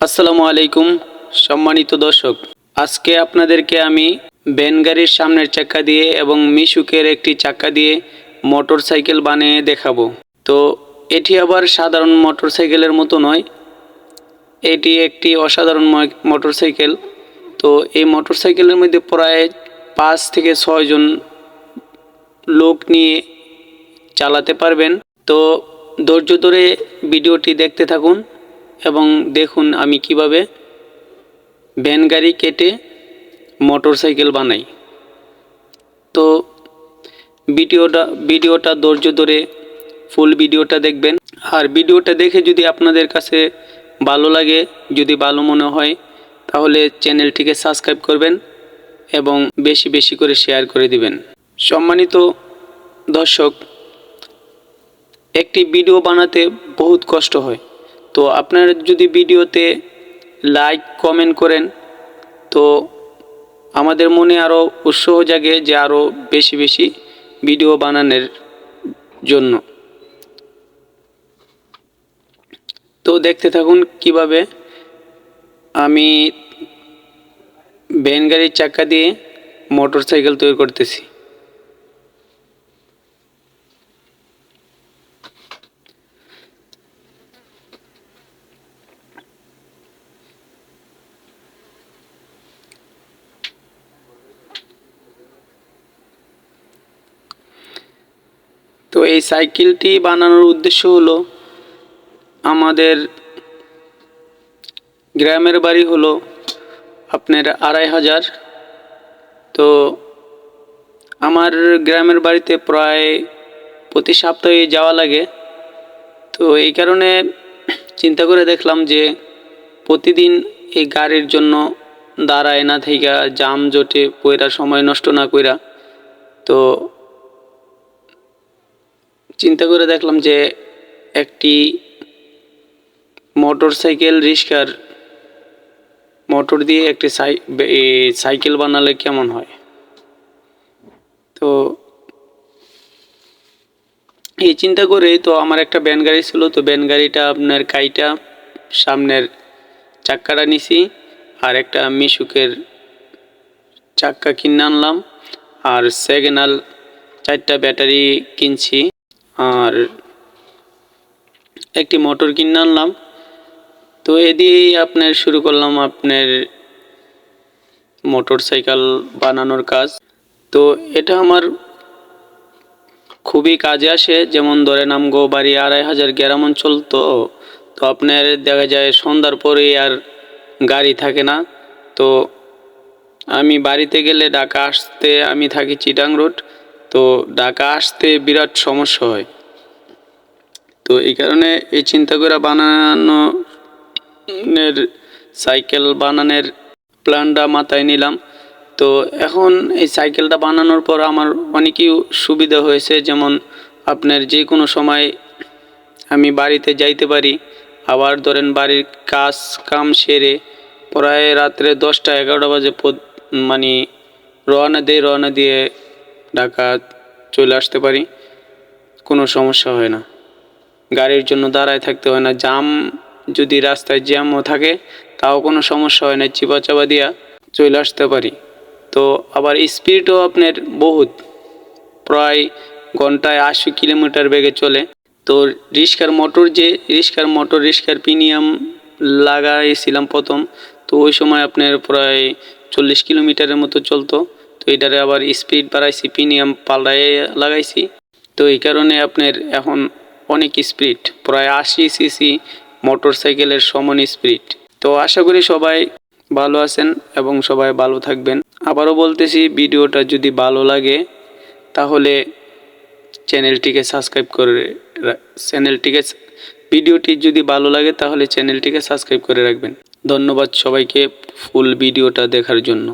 আসসালামু আলাইকুম, সম্মানিত দর্শক। আজকে আপনাদেরকে আমি ভ্যান গাড়ির সামনের চাক্কা দিয়ে এবং মিশুকের একটি চাক্কা দিয়ে মোটর সাইকেল বানিয়ে দেখাবো। তো এটি আবার সাধারণ মোটর সাইকেলের মতো নয়, এটি একটি অসাধারণ মোটর সাইকেল তো এই মোটর সাইকেলের মধ্যে প্রায় পাঁচ থেকে ছয়জন লোক নিয়ে চালাতে পারবেন। তো ধৈর্য ধরে ভিডিওটি দেখতে থাকুন এবং দেখুন আমি কীভাবে ভ্যান গাড়ি কেটে মোটর সাইকেল বানাই। তো ভিডিওটা ভিডিওটা ধৈর্য ধরে, ফুল ভিডিওটা দেখবেন। আর ভিডিওটা দেখে যদি আপনাদের কাছে ভালো লাগে, যদি ভালো মনে হয়, তাহলে চ্যানেলটিকে সাবস্ক্রাইব করবেন এবং বেশি বেশি করে শেয়ার করে দিবেন। সম্মানিত দর্শক, একটি ভিডিও বানাতে বহুত কষ্ট হয়। তো আপনারা যদি ভিডিওতে লাইক কমেন্ট করেন, তো আমাদের মনে আরও উৎসাহ জাগে যে আরও বেশি বেশি ভিডিও বানানোর জন্য। তো দেখতে থাকুন কীভাবে আমি ভ্যান গাড়ির চাকা দিয়ে মোটর সাইকেল তৈরি করতেছি। তো এই সাইকেলটি বানানোর উদ্দেশ্য হলো আমাদের গ্রামের বাড়ি হলো আপনার আড়াই হাজার। তো আমার গ্রামের বাড়িতে প্রায় প্রতি সপ্তাহে যাওয়া লাগে। তো এই কারণে চিন্তা করে দেখলাম যে প্রতিদিন এই গাড়ির জন্য দাঁড়ায় না থেকে জাম জোটে পয়রা সময় নষ্ট না কইরা। তো চিন্তা করে দেখলাম যে একটি মোটর সাইকেল রিক্সার মোটর দিয়ে একটি সাই- সাইকেল বানালে কেমন হয়? তো এই চিন্তা করে তো আমার একটা ব্যান গাড়ি ছিল, তো ব্যান গাড়িটা আপনার কাইটা সামনের চাক্কাটা নিছি আর একটা মিশুকের চাক্কা কিনে আনলাম আর সেকেন্ডাল চারটা ব্যাটারি কিনছি। আর একটি মোটর কিনে আনলাম। তো এ দিয়েই আপনার শুরু করলাম আপনার মোটর সাইকেল বানানোর কাজ। তো এটা আমার খুবই কাজে আসে, যেমন ধরে নামগো বাড়ি আড়াই হাজার গ্রাম অঞ্চল তো তো আপনার দেখা যায় সন্ধ্যার পরে আর গাড়ি থাকে না। তো আমি বাড়িতে গেলে ঢাকা আসতে আমি থাকি চিটাং রোড তো ঢাকা আসতে বিরাট সমস্যা হয়। তো এই কারণে এই চিন্তা করে বানানোর সাইকেল বানানোর প্ল্যানটা মাথায় নিলাম। তো এখন এই সাইকেলটা বানানোর পর আমার অনেকই সুবিধা হয়েছে। যেমন আপনার যে কোনো সময় আমি বাড়িতে যাইতে পারি। আবার ধরেন বাড়ির কাজ কাম সেরে প্রায় রাত্রে দশটা এগারোটা বাজে মানে রওনা দিয়ে রওনা দিয়ে ঢাকা চলে আসতে পারি, কোনো সমস্যা হয় না। গাড়ির জন্য দাঁড়ায় থাকতে হয় না জাম যদি রাস্তায় জ্যামও থাকে, তাও কোনো সমস্যা হয় না চিপা চাপা দিয়া চলে আসতে পারি। তো আবার স্পিডও আপনার বহুত, প্রায় ঘন্টায় আশি কিলোমিটার বেগে চলে। তো রিক্সার মোটর যে রিক্সার মোটর রিক্সার প্রিমিয়াম লাগাইছিলাম প্রথম, তো ওই সময় আপনার প্রায় চল্লিশ কিলোমিটারের মতো চলতো। তো এটারে আবার স্পিড বাড়াইছি প্রিমিয়াম পাল্টাই লাগাইছি। তো এই কারণে আপনার এখন অনেক স্পিড প্রায় আশি সিসি মোটর সাইকেলের সমান স্পিড তো আশা করি সবাই ভালো আছেন এবং সবাই ভালো থাকবেন। আবারও বলতেছি, ভিডিওটা যদি ভালো লাগে, তাহলে চ্যানেলটিকে সাবস্ক্রাইব করে চ্যানেলটিকে ভিডিওটি যদি ভালো লাগে, তাহলে চ্যানেলটিকে সাবস্ক্রাইব করে রাখবেন। ধন্যবাদ সবাইকে ফুল ভিডিওটা দেখার জন্য।